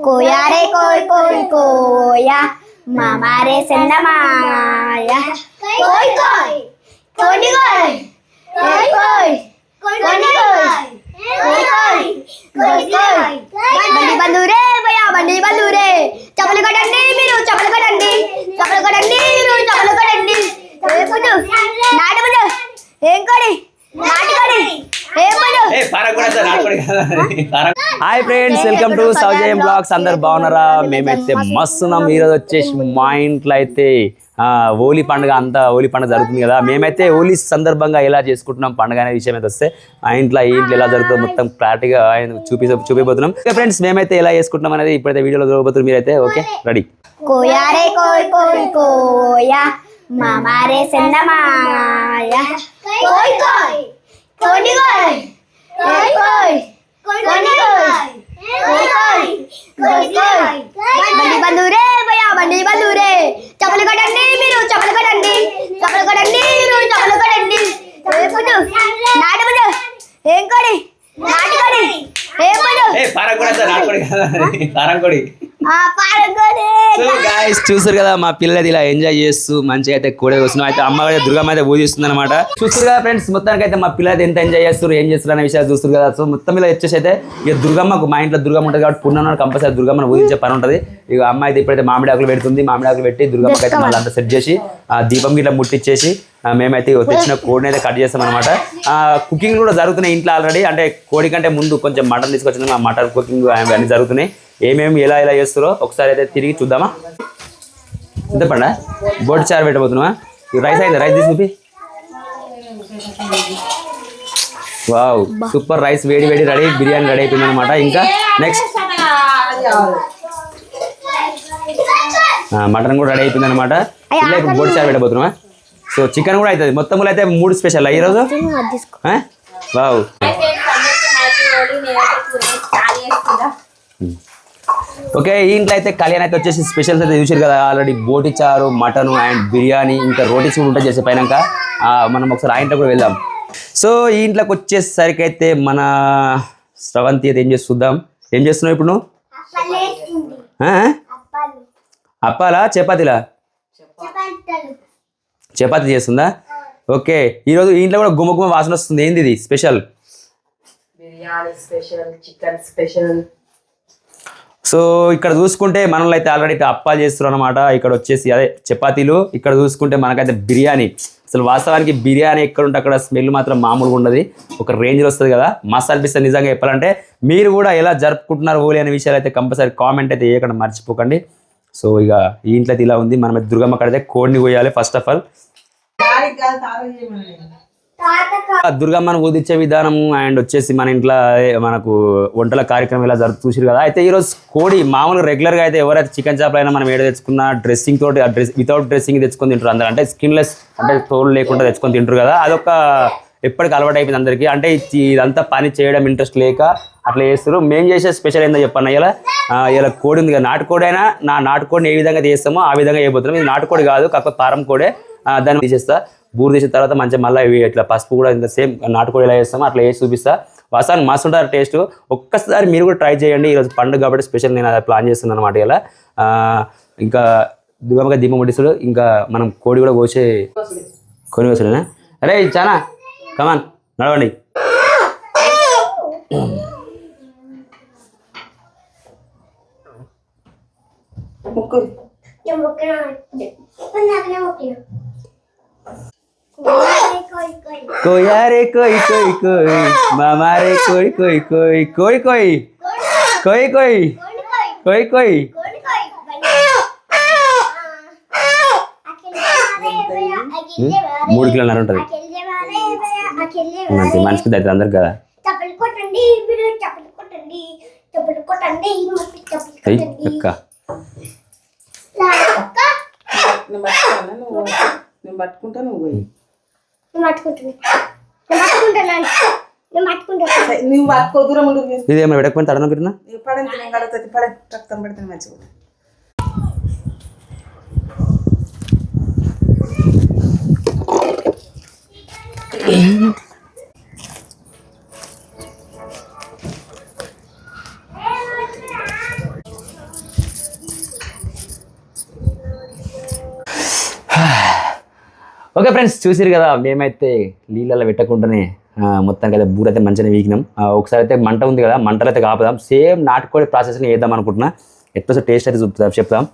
Koyare koi koi koya, mamare senda maya. Koi koi, koni koi, koi koi, koni koi, koi koi, koi koi. బండి బంధురే భయా బండి బంధురే చెప్పులు కొట్టండి మీరు చెప్పులు కొట్టండి చెప్పులు కొట్టండి మీరు చెప్పులు కొట్టండి నాటుకుంటు నాటుకుంటు ఏం కొడి నాటుకొని hi friends welcome to Soujayam blogs అందరు బాగున్నారా? మేమైతే మస్తున్నాం. ఈరోజు వచ్చేసి మా ఇంట్లో అయితే ఆ, హోలీ పండుగ అంతా హోలీ పండుగ జరుగుతుంది కదా. మేమైతే హోలీ సందర్భంగా ఎలా చేసుకుంటున్నాం పండుగ అనే విషయం అయితే వస్తే ఆ ఇంట్లో ఈ ఇంట్లో ఎలా జరుగుతుందో మొత్తం క్లారిటీగా ఆయన చూపి చూపిపోతున్నాం. ఫ్రెండ్స్ మేమైతే ఎలా చేసుకుంటున్నాం అనేది ఇప్పుడైతే వీడియోలో చూడబోతున్నారు. మీరైతే ఓకే రెడీ కోయారే కోయ్ కోయ్ కోయా. మామారే సెందమాయ కోయ్ కోయ్. కోడి కోయ్. బండి బంధురే భయా మీరు చపలు కొట్టండి చపలు కొట్టండి మీరు చపలు కొట్టండి ఏం కొడి నాటుకొడి ఏపుడు పారం కొడి సార్ నాటుకొడి కాదా గాయస్ చూసారు కదా మా పిల్లది ఇలా ఎంజాయ్ చేస్తూ మంచిగా అయితే కూడా వస్తున్నాం అయితే అమ్మ దుర్గమ్మ అయితే పూజిస్తుంది అనమాట చూస్తారు కదా ఫ్రెండ్స్ మొత్తానికి అయితే మా పిల్లలు ఎంత ఎంజాయ్ చేస్తారు ఏం చేస్తారు అనే విషయాలు చూస్తారు కదా. సో మొత్తం ఇలా వచ్చేసి అయితే ఇక దుర్గమ్మకు మా ఇంట్లో దుర్గమ్మ ఉంటుంది కాబట్టి పుణ్యం కంపల్సరీ దుర్గమ్మను పూజించే పని ఉంటుంది. ఇక అమ్మ అయితే ఇప్పుడైతే మామిడి ఆకులు పెడుతుంది మామిడి ఆకులు పెట్టి దుర్గమ్మకి అయితే మళ్ళీ అంతా సెట్ చేసి ఆ దీపం గిట్లా ముట్టించేసి మేమైతే తెచ్చిన కోడిని అయితే కట్ చేస్తాం అనమాట కుకింగ్ కూడా జరుగుతున్నాయి ఇంట్లో ఆల్రెడీ అంటే కోడి కంటే ముందు కొంచెం మటన్ తీసుకొచ్చింది ఆ మటన్ కుకింగ్ అవన్నీ జరుగుతున్నాయి. ఏమేమి ఎలా ఎలా చేస్తారో ఒకసారి అయితే తిరిగి చూద్దామా? చింతపండ బోటి చారు పెట్టబోతున్నావా? రైస్ అయింది? రైస్ తీసుకుని వావ్ సూపర్ రైస్ వేడి వేడి రెడీ బిర్యానీ రెడీ అయిపోయింది అనమాట ఇంకా నెక్స్ట్ మటన్ కూడా రెడీ అయిపోయింది అనమాట ఇలా ఇప్పుడు బోటి చారు పెట్టబోతున్నావా? సో చికెన్ కూడా అవుతుంది. మొత్తంలో అయితే మూడు స్పెషల్. ఈరోజు? వావ్. ఓకే ఈ ఇంట్లో అయితే కళ్యాణ్ అయితే వచ్చేసి స్పెషల్స్ అయితే చూసారు కదా. ఆల్రెడీ బోటి చారు మటన్ అండ్ బిర్యానీ ఇంకా రోటీస్ కూడా ఉంటాయి చేసే పైన మనం ఒకసారి ఆ ఇంట్లో కూడా వెళ్దాం. సో ఈ ఇంట్లోకి వచ్చేసరికి అయితే మన స్రవంతి అయితే ఏం చేసి చూద్దాం. ఏం చేస్తున్నావు ఇప్పుడు నువ్వు? అప్పాలా చపాతీలా. చపాతీ చేస్తుందా? ఓకే. ఈరోజు ఈ ఇంట్లో కూడా గుమ్మ గుమ్మ వాసన వస్తుంది. ఏంది ఇది? Special? Biryani special chicken special. So ఇక్కడ చూసుకుంటే మనలో అయితే ఆల్రెడీ అప్పాలు చేస్తున్నారు అనమాట ఇక్కడ వచ్చేసి అదే చపాతీలు. ఇక్కడ చూసుకుంటే మనకైతే బిర్యానీ. అసలు వాస్తవానికి బిర్యానీ ఎక్కడ ఉంటే అక్కడ స్మెల్ మాత్రం మామూలుగా ఉండదు. ఒక రేంజ్లో వస్తుంది కదా. మస్తు అనిపిస్తుంది నిజంగా చెప్పాలంటే. మీరు కూడా ఎలా జరుపుకుంటున్నారు హోలీ అనే విషయాలు అయితే కంపల్సరీ కామెంట్ అయితే వేయకుండా మర్చిపోకండి. సో ఇక ఈ ఇంట్లో అయితే ఇలా ఉంది. మనం దుర్గమ్మ కడితే కోడిని కోయాలి ఫస్ట్ ఆఫ్ ఆల్ దుర్గమ్మను ఊదిచ్చే విధానం అండ్ వచ్చేసి మన ఇంట్లో మనకు వంటల కార్యక్రమం ఇలా జరుపు చూసారు కదా. అయితే ఈరోజు కోడి మామూలుగా రెగ్యులర్గా అయితే ఎవరైతే చికెన్ చేపలు అయినా మనం ఏడ తెచ్చుకున్న డ్రెస్సింగ్ తోటి డ్రెస్ వితౌట్ డ్రెస్సింగ్ తెచ్చుకొని తింటారు అందరూ. అంటే స్కిన్లెస్ అంటే తోలు లేకుండా తెచ్చుకొని తింటారు కదా. అదొక ఎప్పటికి అలవాటు అయిపోయింది అందరికీ. అంటే ఇదంతా పని చేయడం ఇంట్రెస్ట్ లేక అట్లా చేస్తారు మేము చేసే స్పెషల్ ఏందో చెప్పన్న ఇలా ఇలా కోడి ఉంది కదా. నాటుకోడి అయినా నా నాటుకోడిని ఏ విధంగా చేస్తామో ఆ విధంగా చేయబోతున్నాం. ఇది నాటుకోడి కాదు కాకపోతే పారం కోడే దాన్ని తీసేస్తా. బూరు తీసిన తర్వాత మంచిగా మళ్ళీ ఇవి ఇట్లా పసుపు కూడా ఇంత సేమ్ నాటుకోడి ఎలా చేస్తామో అట్లా వేసి చూపిస్తా. వాసాన్ని మస్తు ఉంటారు టేస్ట్. ఒక్కసారి మీరు కూడా ట్రై చేయండి. ఈరోజు పండుగ కాబట్టి స్పెషల్ నేను అది ప్లాన్ చేస్తున్నాను అనమాట ఇలా. ఇంకా దుర్గమ్మగా దీపం ముట్టిస్తుడు ఇంకా మనం కోడి కూడా కోసే కొని కోసలేనా అరే చానా. కమాన్ నడవండి. ముగ్గురు కోయారే కోయి కోయి కోయి మామారే కోయి కోయి కోయి కోయి కోయి కోయి కోయి కోయి కోయి మూడు కిలోన్నర ఉంటుంది. అంతే మనిషికి దగ్గర అందరికి కదా. అక్క. నేను పట్టుకుంటా నువ్వు పోయి. నేను పట్టుకుంటున్నా నేను పట్టుకుంటున్నాను నేను పట్టుకుంటున్నాను నువ్వు పట్టుకో దూరం ఉండు ఇది ఏమైనా పెడకపోయిన తడన పెట్టినా పడంతి నేను కడుగుతుంది పడ రక్తం పెడితే మంచిగా ఉంటుంది. ఓకే ఫ్రెండ్స్ చూసిరు కదా మేమైతే నీళ్ళలో పెట్టకుండానే మొత్తానికి అయితే బూర అయితే మంచిగా వీకినాం ఒకసారి అయితే మంట ఉంది కదా మంటలు అయితే కాపుదాం. సేమ్ నాటుకోడి ప్రాసెస్ని వేద్దాం అనుకుంటున్నా. ఎట్లా టేస్ట్ అయితే చూపుతాం చెప్తాం.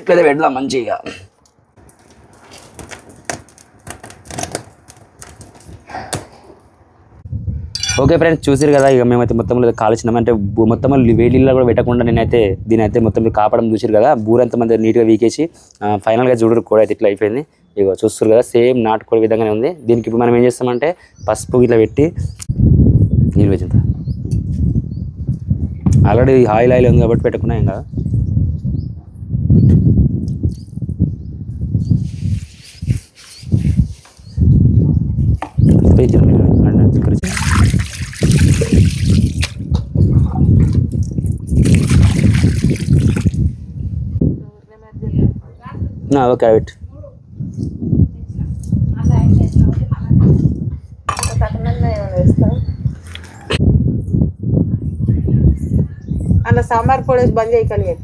ఇట్లయితే పెడదాం మంచిగా. ఓకే ఫ్రెండ్స్ చూసారు కదా ఇక మేమైతే మొత్తం కాల్చినాం. అంటే మొత్తం వేడిల్లో కూడా పెట్టకుండా నేనైతే దీని అయితే మొత్తం కాపడం చూసారు కదా బూరంతా మంది నీట్గా వీకేసి ఫైనల్గా చూడరు కూడా అయితే ఇట్లా అయిపోయింది. ఇగో చూస్తారు కదా సేమ్ నాటుకోడి విధంగానే ఉంది. దీనికి ఇప్పుడు మనం ఏం చేస్తామంటే పసుపు ఇట్లా పెట్టి నీళ్ళు వేసింత ఆల్రెడీ ఆయిల్ ఆయిల్ ఉంది కాబట్టి పెట్టుకున్నా ఇంకా ఓకే రైట్ అన్న సాంబార్ పొడి బంద్ చేయగలిగే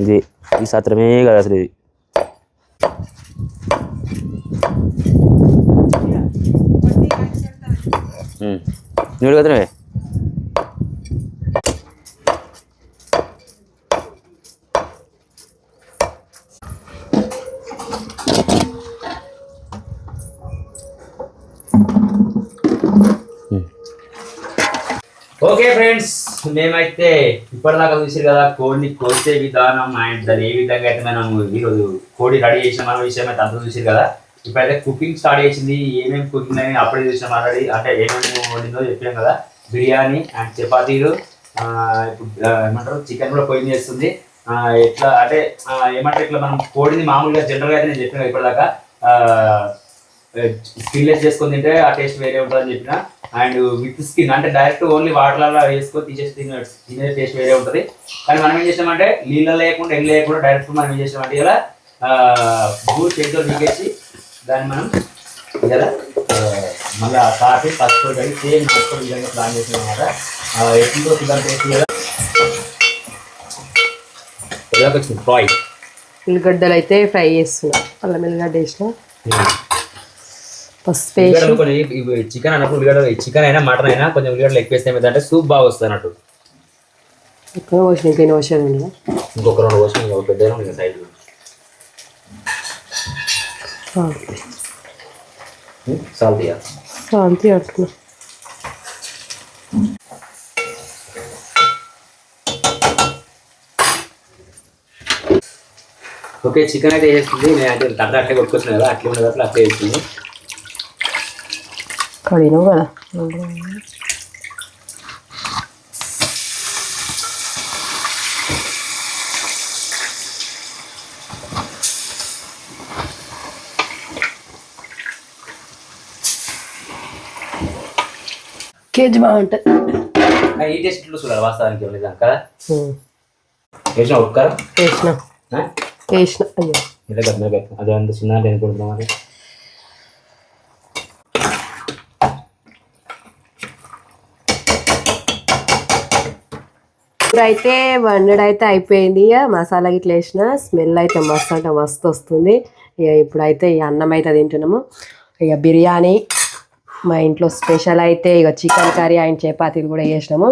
ఇది ఈ సత్రమే కదా అసలు ఇది. నువ్వు కదనే ఓకే ఫ్రెండ్స్ మేమైతే ఇప్పటిదాకా చూసారు కదా కోడిని కోసే విధానం అండ్ దాన్ని ఏ విధంగా అయితే మనం ఈరోజు కోడి రెడీ చేసిన మన విషయం అయితే అంతా చూసారు కదా. ఇప్పుడైతే కుకింగ్ స్టార్ట్ చేసింది ఏమేమి కుకింగ్ అని అప్పుడే చూసాం ఆల్రెడీ. అంటే ఏమేమి వండిందో చెప్పాం కదా. బిర్యానీ అండ్ చపాతీలు ఇప్పుడు ఏమంటారు చికెన్ కూడా పొయ్యి చేస్తుంది ఎట్లా అంటే ఏమంటారు ఇట్లా మనం కోడిని మామూలుగా జనరల్గా అయితే నేను చెప్పాను ఇప్పటిదాకా. స్కిన్లెస్ చేసుకొని తింటే ఆ టేస్ట్ వేరే ఉంటుంది అని చెప్పిన. అండ్ విత్ స్కిన్ అంటే డైరెక్ట్ ఓన్లీ వాటర్లలో వేసుకొని తీసేసి తినే తినే టేస్ట్ వేరే ఉంటుంది. కానీ మనం ఏం చేసామంటే నీళ్ళ లేకుండా ఎండ లేకుండా డైరెక్ట్ మనం ఏం చేసామంటే ఇలా భూ చేతితో దిగేసి దాన్ని మనం ఇలా మళ్ళీ కాఫీ పసుపు కడిగి సేమ్ పసుపు విధంగా ప్లాన్ చేసాం అనమాట ఎట్లతో సుగర్ టేస్ట్ కదా ఇలా వచ్చింది? ఫ్రై? ఉల్లిగడ్డలు అయితే ఫ్రై చేస్తున్నా. అల్లం ఎల్లిగడ్డ వేసిన. పసుపు వేసి చికెన్ అన్నప్పుడు ఉల్లిగడ్డ చికెన్ అయినా మటన్ అయినా కొంచెం ఉల్లిగడ్డలు ఎక్కువ వేస్తే ఏమైందంటే సూప్ బాగా వస్తుంది అన్నట్టు. ఎక్కువ పోసిన? ఇంకేం పోసేది ఉండదు ఇంకొక రెండు కోసం ఇంకొక పెద్ద సైడ్ అంతే అంటున్నా ఓకే చికెన్ అయితే వేస్తుంది నేను అంటే అట్లే కొట్టుకొచ్చిన కదా అట్లే ఉండదు అట్లా అట్లే వేస్తుంది. కడిగినావు కదా కేజీ బాగుంటుంది కానీ ఈ టేస్ట్ ఇట్లా చూడాలి వాస్తవానికి ఏం లేదు కదా వేసిన ఒక్కరా వేసిన వేసిన అయ్యో ఇలా కట్టిన కట్టిన అదే అంత చిన్న అంటే అనుకుంటున్నాం ఇప్పుడు అయితే వండడం అయితే అయిపోయింది. ఇక మసాలా గిట్ల వేసిన స్మెల్ అయితే మస్తు అంటే మస్తు వస్తుంది. ఇక ఇప్పుడైతే ఈ అన్నం అయితే తింటున్నాము. ఇక బిర్యానీ మా ఇంట్లో స్పెషల్ అయితే ఇక చికెన్ కర్రీ అండ్ చపాతీలు కూడా చేసినాము.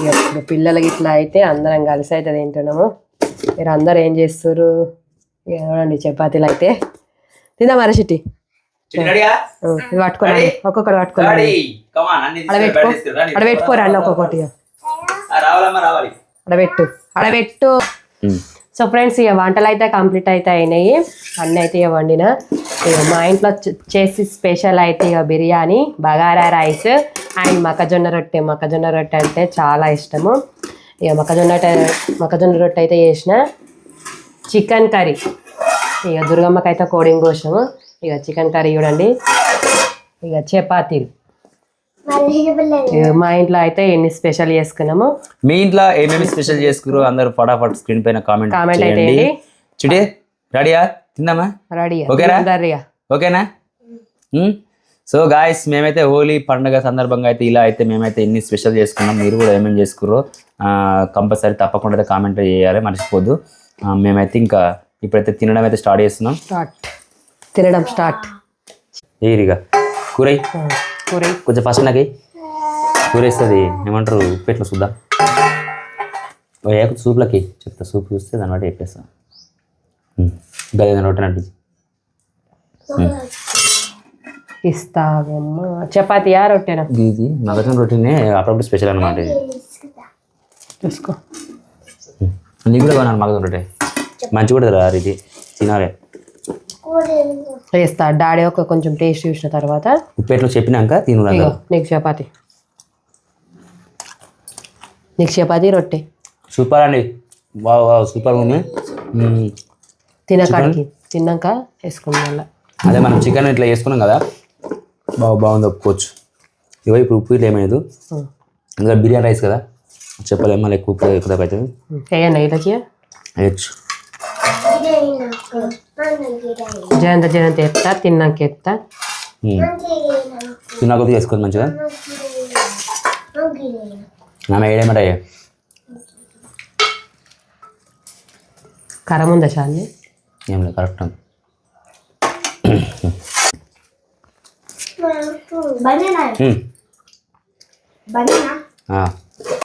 ఇక ఇప్పుడు పిల్లలకి ఇట్లా అయితే అందరం కలిసి అయితే తింటున్నాము. మీరు అందరు ఏం చేస్తారు ఇక చూడండి చపాతీలు అయితే. తిందా మరి చిట్టి. రెడీయా? ఇది పట్టుకోండి ఒక్కొక్కటి పట్టుకోండి అక్కడ పెట్టుకో అక్కడ పెట్టుకోరండి ఒక్కొక్కటి రావాలి. అడబెట్టు అడబెట్టు సో ఫ్రెండ్స్ ఇక వంటలు అయితే కంప్లీట్ అయితే అయినాయి. అన్నీ అయితే ఇక వండిన. ఇక మా ఇంట్లో చేసి స్పెషల్ అయితే ఇక బిర్యానీ బగారా రైస్ అండ్ మొక్కజొన్న రొట్టె. మొక్కజొన్న రొట్టె అంటే చాలా ఇష్టము. ఇక మొక్కజొన్న రొట్టె- మొక్కజొన్న రొట్టె అయితే చేసిన చికెన్ కర్రీ. ఇక దుర్గమ్మకి అయితే కోడింగ్ కోసినాము ఇక చికెన్ కర్రీ చూడండి. ఇక చపాతీలు. మా ఇంట్లో అయితే ఎన్ని స్పెషల్ చేసుకున్నాము? మీ ఇంట్లో ఏమేమి స్పెషల్ చేసుకురు అందరూ ఫటాఫట్ స్క్రీన్ పైన కామెంట్ Comment అయితే? చిటి రెడీయా? తిందామా? రెడీ ఓకేనా? సో గాయస్ మేమైతే హోలీ పండుగ సందర్భంగా అయితే ఇలా అయితే మేమైతే ఎన్ని స్పెషల్ చేసుకున్నాం మీరు కూడా ఏమేమి చేసుకుర్రో కంపల్సరీ తప్పకుండా అయితే కామెంట్ చేయాలి మర్చిపోద్దు. మేమైతే ఇంకా ఇప్పుడైతే తినడం అయితే స్టార్ట్ చేస్తున్నాం. స్టార్ట్ తినడం స్టార్ట్ ఏరిగా కూరై. కూర కొంచెం ఫస్ట్ నాకు కూర వేస్తుంది ఏమంటారు ఉప్పు ఎట్లా చూద్దాం. ఓ ఏ సూప్లకి చెప్తా సూప్ చూస్తే దాన్ని బట్టి చెప్పేస్తాను గది రొట్టె నటి ఇస్తావేమో చపాతీయా రొట్టెనా? ఇది మగజన్ రొట్టెనే అప్పుడప్పుడు స్పెషల్ అనమాట ఇది. చూసుకో. నీకు కూడా కొనాలి మగజన్ రొట్టె. మంచి కూడా రా ఇది తినాలి. వేస్తా డాడీ ఒక కొంచెం టేస్ట్ చూసిన తర్వాత ఉప్పు ఎట్లా చెప్పినాక తిను నీకు చపాతి. నీకు చపాతి రొట్టె. సూపర్ అండి. సూపర్ ఉంది. తినకాడికి తిన్నాక మళ్ళా. అదే మనం చికెన్ ఇట్లా వేసుకున్నాం కదా. బాగా బాగుంది ఒప్పుకోవచ్చు. ఇవో ఇప్పుడు ఉప్పు ఇట్లా ఏమైంది. ఇంకా బిర్యానీ రైస్ కదా? చెప్పలేము మళ్ళీ ఎక్కువ ఎక్కువ అవుతుంది. వేయచ్చు జయంత జయంత ఎత్తా తిన్నాక ఎత్తా తిన్నా కొద్దిగా వేసుకోవచ్చు మంచిగా. ఆమె ఏడేమంటే కరం ఉందా చాలు? ఏం లేదు కరెక్ట్ బనానా? మ్మ్. బనానా? ఆ.